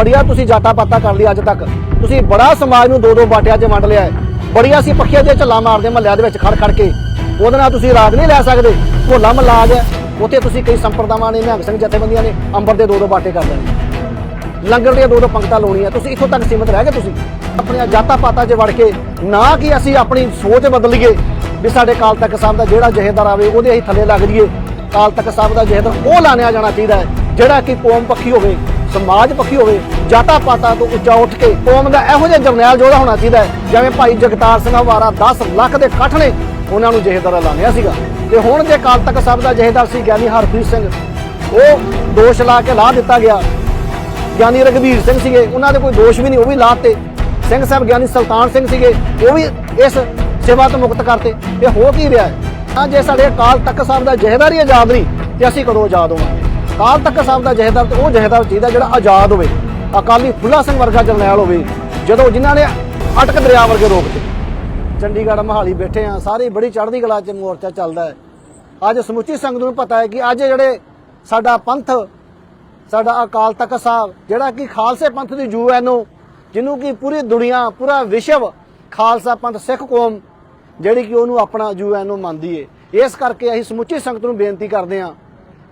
ਬੜੀਆ ਤੁਸੀਂ ਜਾਤਾ ਪਾਤਾ ਕਰ ਲਈ ਅੱਜ ਤੱਕ। ਤੁਸੀਂ ਬੜਾ ਸਮਾਜ ਨੂੰ ਦੋ ਦੋ ਬਾਟਿਆਂ 'ਚ ਵੰਡ ਲਿਆ ਹੈ। ਬੜੀਆ ਸੀ ਪੱਖੀਆਂ ਦੇ ਝੱਲਾ ਮਾਰਦੇ ਮਹੱਲਿਆਂ ਦੇ ਵਿੱਚ ਖੜ ਖੜ ਕੇ। ਉਹਦੇ ਨਾਲ ਤੁਸੀਂ ਰਾਗ ਨਹੀਂ ਲੈ ਸਕਦੇ। ਭੋਲਾ ਮਹੱਲਾ ਆ ਗਿਆ ਉੱਥੇ ਤੁਸੀਂ ਕਈ ਸੰਪਰਦਾਵਾਂ ਨੇ, ਨਿਹੰਗ ਸਿੰਘ ਜਥੇਬੰਦੀਆਂ ਨੇ, ਅੰਬਰ ਦੇ ਦੋ ਦੋ ਬਾਟੇ ਕਰ ਲੈਣੇ ਲੰਗਰ ਦੀਆਂ ਦੋ ਦੋ ਪੰਕਤਾਂ ਲਾਉਣੀਆਂ। ਤੁਸੀਂ ਇੱਥੋਂ ਤੱਕ ਸੀਮਤ ਰਹਿ ਗਏ ਤੁਸੀਂ। ਆਪਣੀਆਂ ਜਾਤਾਂ ਪਾਤਾਂ 'ਚ ਵੜ ਕੇ ਨਾ ਕਿ ਅਸੀਂ ਆਪਣੀ ਸੋਚ ਬਦਲੀਏ ਵੀ ਸਾਡੇ ਕਾਲ ਤੱਕ ਸਾਹਿਬ ਦਾ ਜਿਹੜਾ ਜਹੇਦਾਰ ਆਵੇ, ਉਹਦੇ ਅਸੀਂ ਥੱਲੇ ਲੱਗ ਜਾਈਏ। ਕਾਲ ਤੱਕ ਸਾਹਿਬ ਦਾ ਜਹੇਦਾਰ ਉਹ ਲਾਣਿਆ ਜਾਣਾ ਚਾਹੀਦਾ ਹੈ, ਜਿਹੜਾ ਕਿ ਕੌਮ ਪੱਖੀ ਹੋਵੇ। ਸਮਾਜ ਪੱਖੀ ਹੋਵੇ ਜਾਤਾਂ ਪਾਤਾਂ ਤੋਂ ਉੱਚਾ ਉੱਠ ਕੇ ਕੌਮ ਦਾ ਇਹੋ ਜਿਹਾ ਜਰਨੈਲ ਜੋਧਾ ਹੋਣਾ ਚਾਹੀਦਾ ਹੈ, ਜਿਵੇਂ ਭਾਈ ਜਗਤਾਰ ਸਿੰਘ ਹਵਾਰਾ 10 ਲੱਖ ਦੇ ਇਕੱਠ ਨੇ, ਉਹਨਾਂ ਨੂੰ ਜਹੇਦਾਰ ਲਾਣਿਆ ਸੀਗਾ। ਤੇ ਹੁਣ ਜੇ ਕਾਲ ਤੱਕ ਸਾਹਿਬ ਦਾ ਜਹੇਦਾਰ ਸੀ ਗਿਆਨੀ ਹਰਪ੍ਰੀਤ ਸਿੰਘ, ਉਹ ਦੋਸ਼ ਲਾ ਕੇ ਲਾ ਦਿੱਤਾ ਗਿਆ। ਗਿਆਨੀ ਰਗਵੀਰ ਸਿੰਘ ਸੀਗੇ, ਉਹਨਾਂ ਦੇ ਕੋਈ ਦੋਸ਼ ਵੀ ਨਹੀਂ, ਉਹ ਵੀ ਲਾਤੇ ਸਿੰਘ ਸਾਹਿਬ ਗਿਆਨੀ ਸੁਲਤਾਨ ਸਿੰਘ ਸੀਗੇ, ਉਹ ਵੀ ਇਸ ਸੇਵਾ ਤੋਂ ਮੁਕਤ ਕਰਤੇ। ਇਹ ਹੋ ਕੀ ਰਿਹਾ ਹੈ? ਤਾਂ ਜੇ ਸਾਡੇ ਅਕਾਲ ਤਖਤ ਸਾਹਿਬ ਦਾ ਜਹੇਦਾਰ ਹੀ ਆਜ਼ਾਦ ਨਹੀਂ, ਤੇ ਅਸੀਂ ਕਦੋਂ ਆਜ਼ਾਦ ਹੋਵਾਂਗੇ? ਅਕਾਲ ਤਖਤ ਸਾਹਿਬ ਦਾ ਜਹੇਦਾਰ ਤੇ ਉਹ ਜਹੇਦਾਰ ਚਾਹੀਦਾ ਜਿਹੜਾ ਆਜ਼ਾਦ ਹੋਵੇ, ਅਕਾਲੀ ਫੁੱਲਾ ਸਿੰਘ ਵਰਗਾ ਜਰਨੈਲ ਹੋਵੇ, ਜਦੋਂ ਜਿਨ੍ਹਾਂ ਨੇ ਅਟਕ ਦਰਿਆ ਵਰਗੇ ਰੋਕ ਰੋਕਤੇ ਚੰਡੀਗੜ੍ਹ ਮਹਾਲੀ ਬੈਠੇ ਆ ਸਾਰੇ ਬੜੀ ਚੜ੍ਹਦੀ ਕਲਾ 'ਚ ਮੋਰਚਾ ਚੱਲਦਾ ਹੈ। ਅੱਜ ਸਮੁੱਚੀ ਸੰਗਤ ਨੂੰ ਪਤਾ ਹੈ ਕਿ ਅੱਜ ਜਿਹੜੇ ਸਾਡਾ ਪੰਥ, ਸਾਡਾ ਅਕਾਲ ਤਖਤ ਸਾਹਿਬ, ਜਿਹੜਾ ਕਿ ਖਾਲਸੇ ਪੰਥ ਦੀ ਯੂਐਨਓ ਜਿਹਨੂੰ ਕਿ ਪੂਰੀ ਦੁਨੀਆ, ਪੂਰਾ ਵਿਸ਼ਵ ਖਾਲਸਾ ਪੰਥ ਸਿੱਖ ਕੌਮ ਜਿਹੜੀ ਕਿ ਉਹਨੂੰ ਆਪਣਾ ਯੂਐਨਓ ਮੰਨਦੀ ਏ। ਇਸ ਕਰਕੇ ਅਸੀਂ ਸਮੁੱਚੀ ਸੰਗਤ ਨੂੰ ਬੇਨਤੀ ਕਰਦੇ ਹਾਂ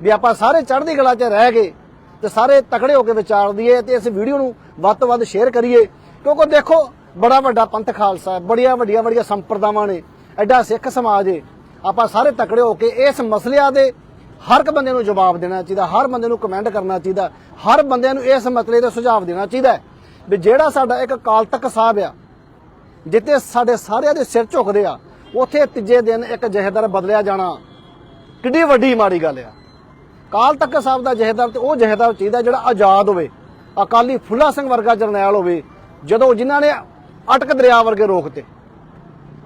ਵੀ ਆਪਾਂ ਸਾਰੇ ਚੜ੍ਹਦੀ ਕਲਾ 'ਚ ਰਹਿ ਕੇ ਤੇ ਸਾਰੇ ਤਕੜੇ ਹੋ ਕੇ ਵਿਚਾਰ ਦਈਏ ਤੇ ਇਸ ਵੀਡੀਓ ਨੂੰ ਵੱਧ ਤੋਂ ਵੱਧ ਸ਼ੇਅਰ ਕਰੀਏ। ਕਿਉਂਕਿ ਦੇਖੋ, ਬੜਾ ਵੱਡਾ ਪੰਥ ਖਾਲਸਾ ਹੈ, ਬੜੀਆਂ ਵੱਡੀਆਂ ਵੱਡੀਆਂ ਸੰਪਰਦਾਵਾਂ ਨੇ, ਐਡਾ ਸਿੱਖ ਸਮਾਜ ਏ। ਆਪਾਂ ਸਾਰੇ ਤਕੜੇ ਹੋ ਕੇ ਇਸ ਮਸਲਿਆਂ ਦੇ ਹਰ ਇੱਕ ਬੰਦੇ ਨੂੰ ਜਵਾਬ ਦੇਣਾ ਚਾਹੀਦਾ, ਹਰ ਬੰਦੇ ਨੂੰ ਕਮੈਂਟ ਕਰਨਾ ਚਾਹੀਦਾ, ਹਰ ਬੰਦੇ ਨੂੰ ਇਸ ਮਸਲੇ ਦਾ ਸੁਝਾਅ ਦੇਣਾ ਚਾਹੀਦਾ ਵੀ ਜਿਹੜਾ ਸਾਡਾ ਇੱਕ ਕਾਲ ਤੱਕ ਸਾਹਿਬ ਆ ਜਿੱਤੇ ਸਾਡੇ ਸਾਰਿਆਂ ਦੇ ਸਿਰ ਝੁਕਦੇ ਆ, ਉਥੇ ਤੀਜੇ ਦਿਨ ਇੱਕ ਜਹੇਦਾਰ ਬਦਲਿਆ ਜਾਣਾ, ਕਿੱਡੀ ਵੱਡੀ ਮਾੜੀ ਗੱਲ ਆ। ਕਾਲ ਤੱਕ ਸਾਹਿਬ ਦਾ ਜਹੇਦਾਰ ਤੇ ਉਹ ਜਹੇਦਾਰ ਚਾਹੀਦਾ ਜਿਹੜਾ ਆਜ਼ਾਦ ਹੋਵੇ, ਅਕਾਲੀ ਫੁੱਲਾ ਸਿੰਘ ਵਰਗਾ ਜਰਨੈਲ ਹੋਵੇ, ਜਦੋਂ ਜਿਨ੍ਹਾਂ ਨੇ ਅਟਕ ਦਰਿਆ ਵਰਗੇ ਰੋਕਤੇ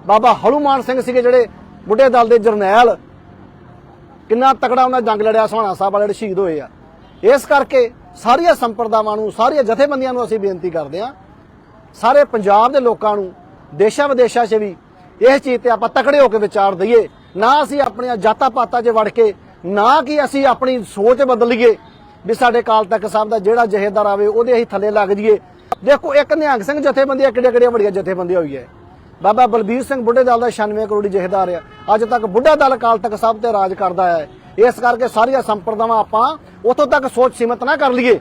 ਬਾਬਾ ਹਲੂਮਾਨ ਸਿੰਘ ਸੀਗੇ ਜਿਹੜੇ ਬੁੱਢੇ ਦਲ ਦੇ ਜਰਨੈਲ। ਕਿੰਨਾ ਤਕੜਾ ਉਹਨਾਂ ਜੰਗ ਲੜਿਆ, ਸੋਹਣਾ ਸਾਹਿਬ ਵਾਲੇ ਸ਼ਹੀਦ ਹੋਏ ਆ। ਇਸ ਕਰਕੇ ਸਾਰੀਆਂ ਸੰਪਰਦਾਵਾਂ ਨੂੰ, ਸਾਰੀਆਂ ਜਥੇਬੰਦੀਆਂ ਨੂੰ ਅਸੀਂ ਬੇਨਤੀ ਕਰਦੇ ਹਾਂ, ਸਾਰੇ ਪੰਜਾਬ ਦੇ ਲੋਕਾਂ ਨੂੰ, ਦੇਸ਼ਾਂ ਵਿਦੇਸ਼ਾਂ 'ਚ ਵੀ ਇਸ ਚੀਜ਼ ਤੇ ਆਪਾਂ ਤਕੜੇ ਹੋ ਕੇ ਵਿਚਾਰ ਦਈਏ। ਨਾ ਅਸੀਂ ਆਪਣੀਆਂ ਜਾਤਾਂ ਪਾਤਾਂ 'ਚ ਵੜ ਕੇ ਨਾ ਕਿ ਅਸੀਂ ਆਪਣੀ ਸੋਚ ਬਦਲੀਏ ਵੀ ਸਾਡੇ ਕਾਲ ਤੱਕ ਸਾਹਿਬ ਦਾ ਜਿਹੜਾ ਜਹੇਦਾਰ ਆਵੇ, ਉਹਦੇ ਅਸੀਂ ਥੱਲੇ ਲੱਗ ਜਾਈਏ। ਦੇਖੋ, ਇੱਕ ਨਿਹੰਗ ਸਿੰਘ ਜਥੇਬੰਦੀਆਂ ਕਿਹੜੀਆਂ ਕਿਹੜੀਆਂ ਵੱਡੀਆਂ ਜਥੇਬੰਦੀਆਂ ਹੋਈ ਹੈ ਬਾਬਾ ਬਲਬੀਰ ਸਿੰਘ ਬੁੱਢੇ ਦਲ ਦਾ 96 ਕਰੋੜੀ ਜਹੇਦਾਰ ਆ। ਅੱਜ ਤੱਕ ਬੁੱਢਾ ਦਲ ਕਾਲ ਤੱਕ ਸਾਹਿਬ ਤੇ ਰਾਜ ਕਰਦਾ ਹੈ ਇਸ ਕਰਕੇ ਸਾਰੀਆਂ ਸੰਪਰਦਾਵਾਂ ਆਪਾਂ ਉਥੋਂ ਤੱਕ ਸੋਚ ਸੀਮਤ ਨਾ ਕਰ ਲਈਏ।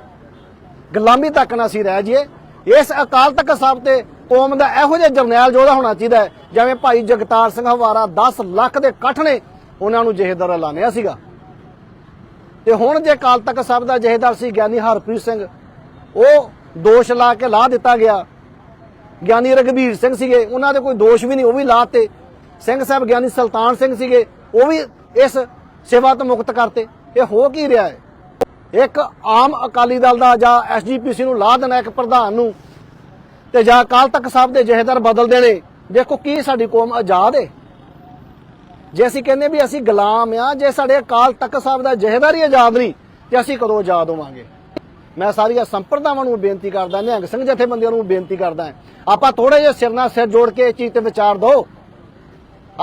ਗੁਲਾਮੀ ਤੱਕ ਨਾ ਅਸੀਂ ਰਹਿ ਜਾਈਏ। ਇਸ ਅਕਾਲ ਤਖਤ ਸਾਹਿਬ ਤੇ ਕੌਮ ਦਾ ਇਹੋ ਜਿਹਾ ਜਰਨੈਲ ਜੋਧਾ ਹੋਣਾ ਚਾਹੀਦਾ ਹੈ, ਜਿਵੇਂ ਭਾਈ ਜਗਤਾਰ ਸਿੰਘ ਹਵਾਰਾ 10 ਲੱਖ ਦੇ ਇਕੱਠ ਨੇ, ਉਹਨਾਂ ਨੂੰ ਜਹੇਦਾਰ ਐਲਾਨਿਆ ਸੀਗਾ। ਤੇ ਹੁਣ ਜੇ ਅਕਾਲ ਤਖਤ ਸਾਹਿਬ ਦਾ ਜਹੇਦਾਰ ਸੀ ਗਿਆਨੀ ਹਰਪ੍ਰੀਤ ਸਿੰਘ, ਉਹ ਦੋਸ਼ ਲਾ ਕੇ ਲਾ ਦਿੱਤਾ ਗਿਆ। ਗਿਆਨੀ ਰਗਵੀਰ ਸਿੰਘ ਸੀਗੇ, ਉਹਨਾਂ ਦੇ ਕੋਈ ਦੋਸ਼ ਵੀ ਨਹੀਂ, ਉਹ ਵੀ ਲਾਤੇ ਸਿੰਘ ਸਾਹਿਬ ਗਿਆਨੀ ਸੁਲਤਾਨ ਸਿੰਘ ਸੀਗੇ, ਉਹ ਵੀ ਇਸ ਸੇਵਾ ਤੋਂ ਮੁਕਤ ਕਰਤੇ। ਇਹ ਹੋ ਕੀ ਰਿਹਾ ਹੈ? ਇੱਕ ਆਮ ਅਕਾਲੀ ਦਲ ਦਾ ਜਾਂ ਐਸਜੀਪੀਸੀ ਨੂੰ ਲਾ ਦੇਣਾ ਇੱਕ ਪ੍ਰਧਾਨ ਨੂੰ, ਤੇ ਜਾਂ ਅਕਾਲ ਤਖਤ ਸਾਹਿਬ ਦੇ ਜਹੇਦਾਰ ਬਦਲ ਦੇਣੇ, ਦੇਖੋ ਕੀ ਸਾਡੀ ਕੌਮ ਆਜ਼ਾਦ ਹੈ। ਜੇ ਅਸੀਂ ਕਹਿੰਦੇ ਵੀ ਅਸੀਂ ਗੁਲਾਮ ਆ, ਜੇ ਸਾਡੇ ਅਕਾਲ ਤਖਤ ਸਾਹਿਬ ਦਾ ਜਹੇਦਾਰੀ ਆਜ਼ਾਦ ਨਹੀਂ, ਤੇ ਅਸੀਂ ਕਦੋਂ ਆਜ਼ਾਦ ਹੋਵਾਂਗੇ? ਮੈਂ ਸਾਰੀਆਂ ਸੰਪਰਦਾਵਾਂ ਨੂੰ ਬੇਨਤੀ ਕਰਦਾ, ਨਿਹੰਗ ਸਿੰਘ ਜਥੇਬੰਦੀਆਂ ਨੂੰ ਬੇਨਤੀ ਕਰਦਾ ਆਪਾਂ ਥੋੜੇ ਜਿਹਾ ਸਿਰ ਨਾਲ ਸਿਰ ਜੋੜ ਕੇ ਇਹ ਚੀਜ਼ ਤੇ ਵਿਚਾਰ ਦਿਓ।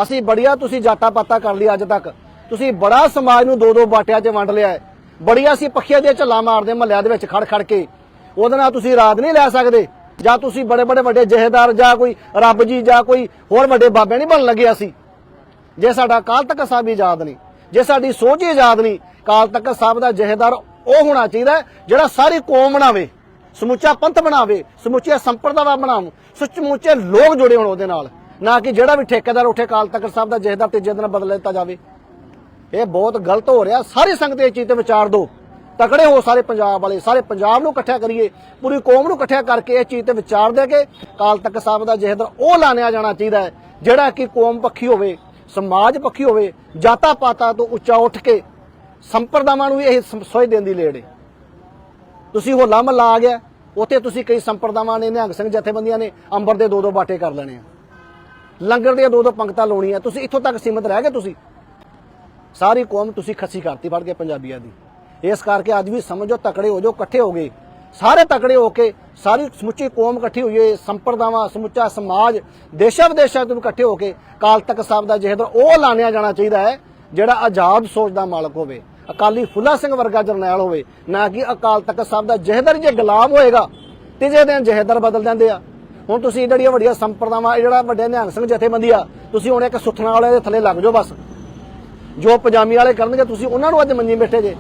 ਅਸੀਂ ਬੜੀਆ ਤੁਸੀਂ ਜਾਤਾ ਪਾਤਾ ਕਰ ਲਈ ਅੱਜ ਤੱਕ। ਤੁਸੀਂ ਬੜਾ ਸਮਾਜ ਨੂੰ ਦੋ ਦੋ ਬਾਟਿਆਂ 'ਚ ਵੰਡ ਲਿਆ ਹੈ। ਬੜੀਆ ਅਸੀਂ ਪੱਖੀਆਂ ਦੇ ਝੱਲਾ ਮਾਰਦੇ ਮਹੱਲਿਆਂ ਦੇ ਵਿੱਚ ਖੜ ਖੜ ਕੇ। ਉਹਦੇ ਨਾਲ ਤੁਸੀਂ ਰਾਤ ਨਹੀਂ ਲੈ ਸਕਦੇ। ਜਾਂ ਤੁਸੀਂ ਬੜੇ ਬੜੇ ਵੱਡੇ ਜਹੇਦਾਰ ਜਾਂ ਕੋਈ ਰੱਬ ਜੀ ਜਾਂ ਕੋਈ ਹੋਰ ਵੱਡੇ ਬਾਬੇ ਨਹੀਂ ਬਣ ਲੱਗੇ ਅਸੀਂ। ਜੇ ਸਾਡਾ ਕਾਲ ਤੱਕ ਸਾਹਿਬ ਆਜ਼ਾਦ ਨਹੀਂ, ਜੇ ਸਾਡੀ ਸੋਚ ਹੀ ਆਜ਼ਾਦ ਨਹੀਂ ਕਾਲ ਤੱਕ ਸਾਹਿਬ ਦਾ ਜਹੇਦਾਰ ਉਹ ਹੋਣਾ ਚਾਹੀਦਾ ਜਿਹੜਾ ਸਾਰੀ ਕੌਮ ਬਣਾਵੇ, ਸਮੁੱਚਾ ਪੰਥ ਬਣਾਵੇ ਸਮੁੱਚੀਆਂ ਸੰਪਰਦਾਵਾਂ ਬਣਾਉਣ, ਸਮੁੱਚੇ ਲੋਕ ਜੁੜੇ ਹੋਣ ਉਹਦੇ ਨਾਲ, ਨਾ ਕਿ ਜਿਹੜਾ ਵੀ ਠੇਕੇਦਾਰ ਉੱਠੇ ਕਾਲ ਤੱਕ ਸਾਹਿਬ ਦਾ ਜਹੇਦਾਰ ਤੀਜੇ ਦਿਨ ਬਦਲ ਦਿੱਤਾ ਜਾਵੇ। ਇਹ ਬਹੁਤ ਗਲਤ ਹੋ ਰਿਹਾ, ਸਾਰੀ ਸੰਗਤ ਇਹ ਚੀਜ਼ ਤੇ ਵਿਚਾਰ ਦਿਓ। ਤਕੜੇ ਹੋ ਸਾਰੇ ਪੰਜਾਬ ਵਾਲੇ, ਸਾਰੇ ਪੰਜਾਬ ਨੂੰ ਇਕੱਠਿਆ ਕਰੀਏ, ਪੂਰੀ ਕੌਮ ਨੂੰ ਇਕੱਠਿਆ ਕਰਕੇ ਇਹ ਚੀਜ਼ ਤੇ ਵਿਚਾਰ ਦੇ ਕੇ ਕਾਲ ਤੱਕ ਸਾਹਿਬ ਦਾ ਜਹੇਦਾਰ ਉਹ ਲਾਣਿਆ ਜਾਣਾ ਚਾਹੀਦਾ ਹੈ, ਜਿਹੜਾ ਕਿ ਕੌਮ ਪੱਖੀ ਹੋਵੇ। ਸਮਾਜ ਪੱਖੀ ਹੋਵੇ, ਜਾਤਾਂ ਪਾਤਾਂ ਤੋਂ ਉੱਚਾ ਉੱਠ ਕੇ ਸੰਪਰਦਾਵਾਂ ਨੂੰ ਵੀ ਇਹ ਸੋਚ ਦੇਣ ਦੀ ਲੇੜ ਹੈ ਤੁਸੀਂ ਹੋਲਾ ਮਹੱਲਾ ਆ ਗਿਆ, ਉੱਥੇ ਤੁਸੀਂ ਕਈ ਸੰਪਰਦਾਵਾਂ ਨੇ, ਨਿਹੰਗ ਸਿੰਘ ਜਥੇਬੰਦੀਆਂ ਨੇ, ਅੰਬਰ ਦੇ ਦੋ ਦੋ ਬਾਟੇ ਕਰ ਲੈਣੇ ਆ। ਲੰਗਰ ਦੀਆਂ ਦੋ ਦੋ ਪੰਕਤਾਂ ਲਾਉਣੀਆਂ, ਤੁਸੀਂ ਇੱਥੋਂ ਤੱਕ ਸੀਮਤ ਰਹਿ ਗਏ ਤੁਸੀਂ। ਸਾਰੀ ਕੌਮ ਤੁਸੀਂ ਖੱਸੀ ਕਰਤੀ ਫੜ ਕੇ ਪੰਜਾਬੀਆਂ ਦੀ। ਇਸ ਕਰਕੇ ਅੱਜ ਵੀ ਸਮਝੋ, ਤਕੜੇ ਹੋ ਜਾਓ, ਇਕੱਠੇ ਹੋ ਗਏ। ਸਾਰੇ ਤਕੜੇ ਹੋ ਕੇ ਸਾਰੀ ਸਮੁੱਚੀ ਕੌਮ ਇਕੱਠੀ ਹੋਈ ਹੈ ਸੰਪਰਦਾਵਾਂ, ਸਮੁੱਚਾ ਸਮਾਜ, ਦੇਸ਼ਾਂ ਵਿਦੇਸ਼ਾਂ ਤੋਂ ਇਕੱਠੇ ਹੋ ਕੇ ਕਾਲ ਤੱਕ ਸਾਹਿਬ ਦਾ ਜਹੇਦਾਰ ਉਹ ਲਾਣਿਆ ਜਾਣਾ ਚਾਹੀਦਾ ਹੈ, ਜਿਹੜਾ ਆਜ਼ਾਦ ਸੋਚ ਦਾ ਮਾਲਕ ਹੋਵੇ, ਅਕਾਲੀ ਫੁੱਲਾ ਸਿੰਘ ਵਰਗਾ ਜਰਨੈਲ ਹੋਵੇ, ਨਾ ਕਿ ਅਕਾਲ ਤਖਤ ਸਾਹਿਬ ਦਾ ਜਹੇਦਾਰ ਜੇ ਗੁਲਾਮ ਹੋਏਗਾ ਤੀਜੇ ਦਿਨ ਜਹੇਦਾਰ ਬਦਲ ਜਾਂਦੇ ਆ। ਹੁਣ ਤੁਸੀਂ ਜਿਹੜੀਆਂ ਵੱਡੀਆਂ ਸੰਪਰਦਾਵਾਂ ਜਿਹੜਾ ਵੱਡੇ ਨਿਹੰਗ ਸਿੰਘ ਜਥੇਬੰਦੀ ਆ, ਤੁਸੀਂ ਹੁਣ ਇੱਕ ਸੁਥਣਾ ਵਾਲੇ ਦੇ ਥੱਲੇ ਲੱਗ ਜਾਓ ਬਸ। ਜੋ ਪਜਾਮੀ ਵਾਲੇ ਕਰਨਗੇ, ਤੁਸੀਂ ਉਹਨਾਂ ਨੂੰ ਅੱਜ ਮੰਜੀ ਬੈਠੇ ਜੇ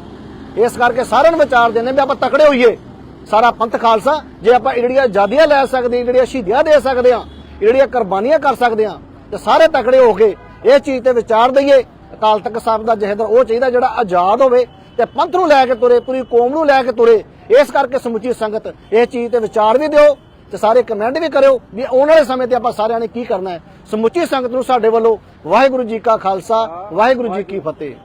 ਇਸ ਕਰਕੇ ਸਾਰਿਆਂ ਨੂੰ ਵਿਚਾਰ ਦੇਣੇ ਵੀ ਆਪਾਂ ਤਕੜੇ ਹੋਈਏ। ਸਾਰਾ ਪੰਥ ਖਾਲਸਾ, ਜੇ ਆਪਾਂ ਜਿਹੜੀਆਂ ਆਜ਼ਾਦੀਆਂ ਲੈ ਸਕਦੇ ਜਿਹੜੀਆਂ ਸ਼ਹੀਦੀਆਂ ਦੇ ਸਕਦੇ ਹਾਂ ਜਿਹੜੀਆਂ ਕੁਰਬਾਨੀਆਂ ਕਰ ਸਕਦੇ ਹਾਂ, ਤੇ ਸਾਰੇ ਤਕੜੇ ਹੋ ਕੇ ਇਹ ਚੀਜ਼ ਤੇ ਵਿਚਾਰ ਦਈਏ, ਅਕਾਲ ਤਖਤ ਸਾਹਿਬ ਦਾ ਜਹੇਦਾਰ ਉਹ ਚਾਹੀਦਾ ਜਿਹੜਾ ਆਜ਼ਾਦ ਹੋਵੇ ਤੇ ਪੰਥ ਨੂੰ ਲੈ ਕੇ ਤੁਰੇ, ਪੂਰੀ ਕੌਮ ਨੂੰ ਲੈ ਕੇ ਤੁਰੇ, ਇਸ ਕਰਕੇ ਸਮੁੱਚੀ ਸੰਗਤ ਇਹ ਚੀਜ਼ ਤੇ ਵਿਚਾਰ ਵੀ ਦਿਓ ਤੇ ਸਾਰੇ ਕਮੈਂਟ ਵੀ ਕਰਿਓ ਵੀ ਆਉਣ ਵਾਲੇ ਸਮੇਂ ਤੇ ਆਪਾਂ ਸਾਰਿਆਂ ਨੇ ਕੀ ਕਰਨਾ ਹੈ। ਸਮੁੱਚੀ ਸੰਗਤ ਨੂੰ ਸਾਡੇ ਵੱਲੋਂ ਵਾਹਿਗੁਰੂ ਜੀ ਕਾ ਖਾਲਸਾ, ਵਾਹਿਗੁਰੂ ਜੀ ਕੀ ਫਤਿਹ।